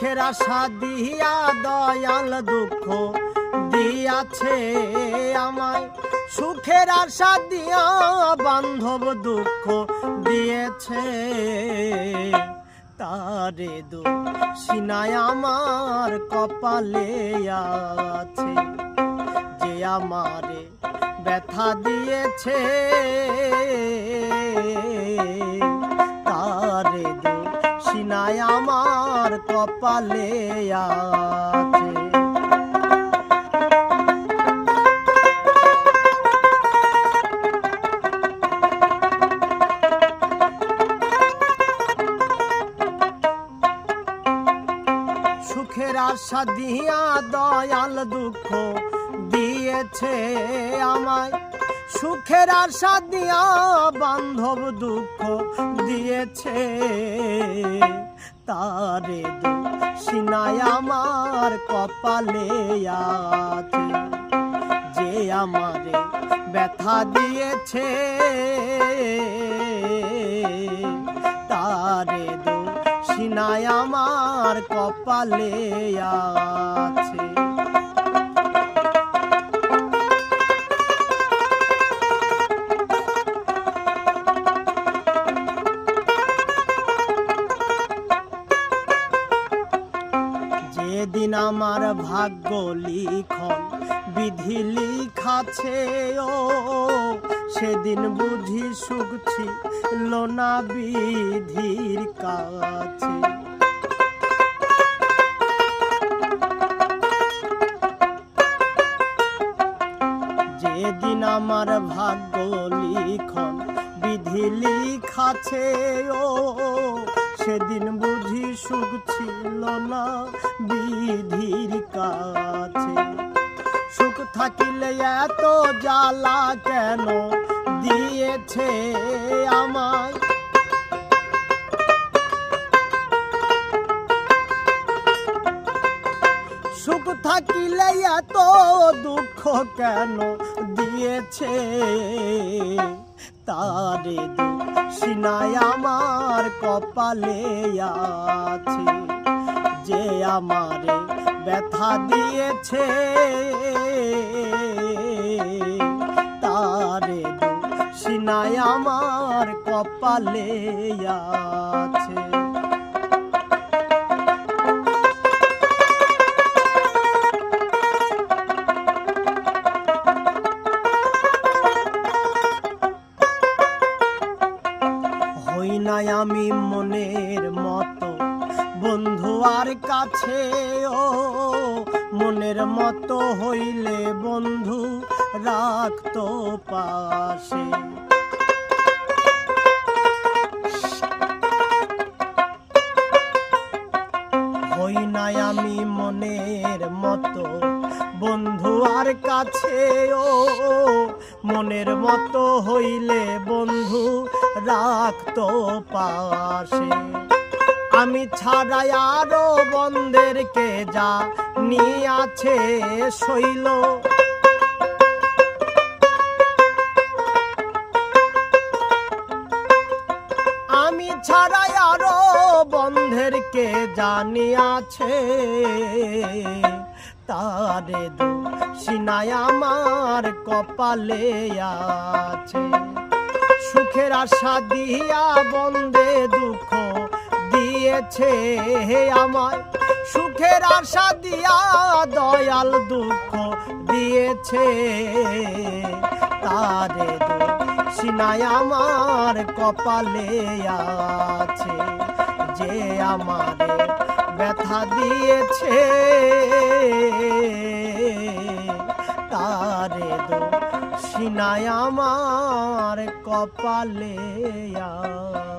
সুখের আশা দিয়া দয়াল দুঃখ দিয়াছে আমায়। সুখের আশা দিয়া বান্ধব দুঃখ দিয়েছে। তারে দু সিনায় আমার কপালে আছে। যে আমারে ব্যথা দিয়েছে আছে। সুখের আশা দিয়া দয়াল দুঃখ দিয়েছে আমায়। সুখের আশা দিয়া বান্ধব দুঃখ দিয়েছে। তারে সিনায় আমার কপালে আছে। যে আমারে ব্যথা দিয়েছে, তারে দু সিনায় আমার কপালে আছে। আমার ভাগ্য লিখন, বিধি লিখাছে, ও। সেদিন বুঝি সুখ ছিল না বিধির কাছে। যেদিন আমার ভাগ্য লিখন, বিধি লিখাছে, ও। সেদিন বুঝি সুখ ছিল না বিধির কাছে। সুখ থাকিলে এত জ্বালা কেন দিয়েছে আমায়? সুখ থাকিলে এত দুঃখ কেন দিয়েছে? তারে সিনায় আমার কপালে আছে যে আমার ব্যথা দিয়েছে। তারে সিনায় আমার কপালে আছে। আমি মনের মতো। বন্ধু আর কাছে, ও, মনের মতো হইলে বন্ধু রাখতো পাশে। হই নাই আমি মনের মতো। বন্ধু আর কাছে, ও মনের মতো হইলে বন্ধু রাখতো পাশে। আমি ছাড়াই আরও বন্ধেরকে যা নিয়ে আছে শৈল। আমি ছাড়াই আরও বন্ধেরকে জানি আছে তারে সিনায় আমার কপালে আছে। সুখের আশা দিয়া বন্দে দুঃখ দিয়েছে হে আমার সুখের আশা দিয়া দয়াল দুঃখ দিয়েছে। তারে সিনায় আমার কপালে আছে। যে আমারে ব্যথা দিয়েছে সিনায় আমার কপালে আছে